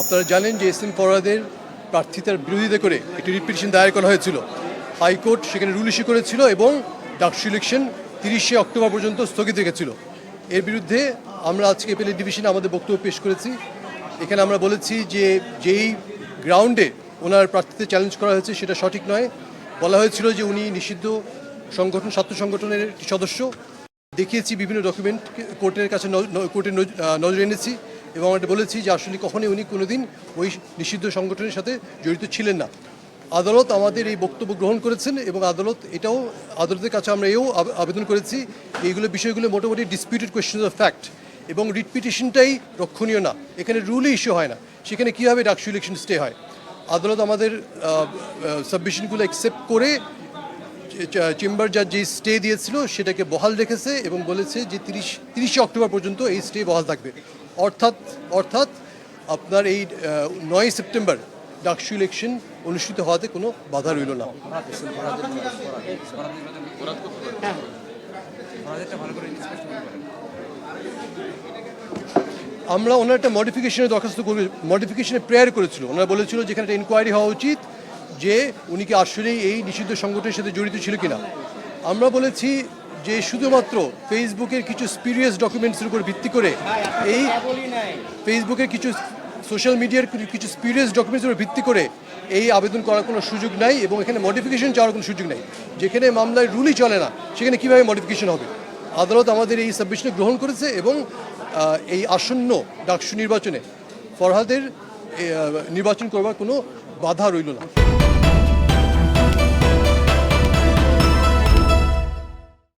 আপনারা জানেন যে এস এম ফরওয়ার্ডের প্রার্থিতার বিরোধিতা করে একটি রিট পিটিশন দায়ের করা হয়েছিল। হাইকোর্ট সেখানে রুল ইস্যু করেছিল এবং ডাকসু ইলেকশন তিরিশে অক্টোবর পর্যন্ত স্থগিত রেখেছিল। এর বিরুদ্ধে আমরা আজকে এপেলের ডিভিশনে আমাদের বক্তব্য পেশ করেছি। এখানে আমরা বলেছি যে যেই গ্রাউন্ডে ওনার প্রার্থীতে চ্যালেঞ্জ করা হয়েছে সেটা সঠিক নয়। বলা হয়েছিল যে উনি নিষিদ্ধ সংগঠন, ছাত্র সংগঠনের সদস্য। দেখিয়েছি বিভিন্ন ডকুমেন্ট কোর্টের কাছে কোর্টের নজরে এনেছি। এবং আমরা বলেছি যে আসলে কখনোই উনি কোনোদিন ওই নিষিদ্ধ সংগঠনের সাথে জড়িত ছিলেন না। আদালত আমাদের এই বক্তব্য গ্রহণ করেছেন এবং আদালত এটাও, আদালতের কাছে আমরা এও আবে- আবেদন করেছি এইগুলো বিষয়গুলো মোটামুটি ডিসপিউটেড কোয়েশ্চেন অফ ফ্যাক্ট এবং রিট পিটিশনটাই রক্ষণীয় না। এখানে রুলই ইস্যু হয় না। সেখানে কীভাবে ডাকসু ইলেকশন স্টে হয়? আদালত আমাদের সাবমিশনগুলো অ্যাকসেপ্ট করে চেম্বার যার যে স্টে দিয়েছিল সেটাকে বহাল রেখেছে এবং বলেছে যে তিরিশ, তিরিশে অক্টোবর পর্যন্ত এই স্টে বহাল থাকবে। অর্থাৎ অর্থাৎ আপনার এই নয় সেপ্টেম্বর ডাকসু ইলেকশন অনুষ্ঠিত হওয়াতে কোনো বাধা রইল না। আমরা ওনার একটা মডিফিকেশনের দরখাস্ত করবে মডিফিকেশনের প্রেয়ার করেছিল। ওনারা বলেছিল যেখানে একটা ইনকোয়ারি হওয়া উচিত যে উনি কি আসলেই এই নিষিদ্ধ সংগঠনের সাথে জড়িত ছিল কিনা। আমরা বলেছি যে শুধুমাত্র ফেসবুকের কিছু স্পিরিয়াস ডকুমেন্টসের উপর ভিত্তি করে এই ফেসবুকের কিছু সোশ্যাল মিডিয়ার কিছু স্পিরিয়াস ডকুমেন্টসের উপর ভিত্তি করে এই আবেদন করার কোনো সুযোগ নাই এবং এখানে মডিফিকেশন চাওয়ার কোনো সুযোগ নাই। যেখানে মামলায় রুলই চলে না সেখানে কীভাবে মডিফিকেশন হবে? আদালত আমাদের এই সাবমিশনে গ্রহণ করেছে এবং এই আসন্ন ডাকসু নির্বাচনে ফরহাদের নির্বাচন করবার কোনো বাধা রইল না।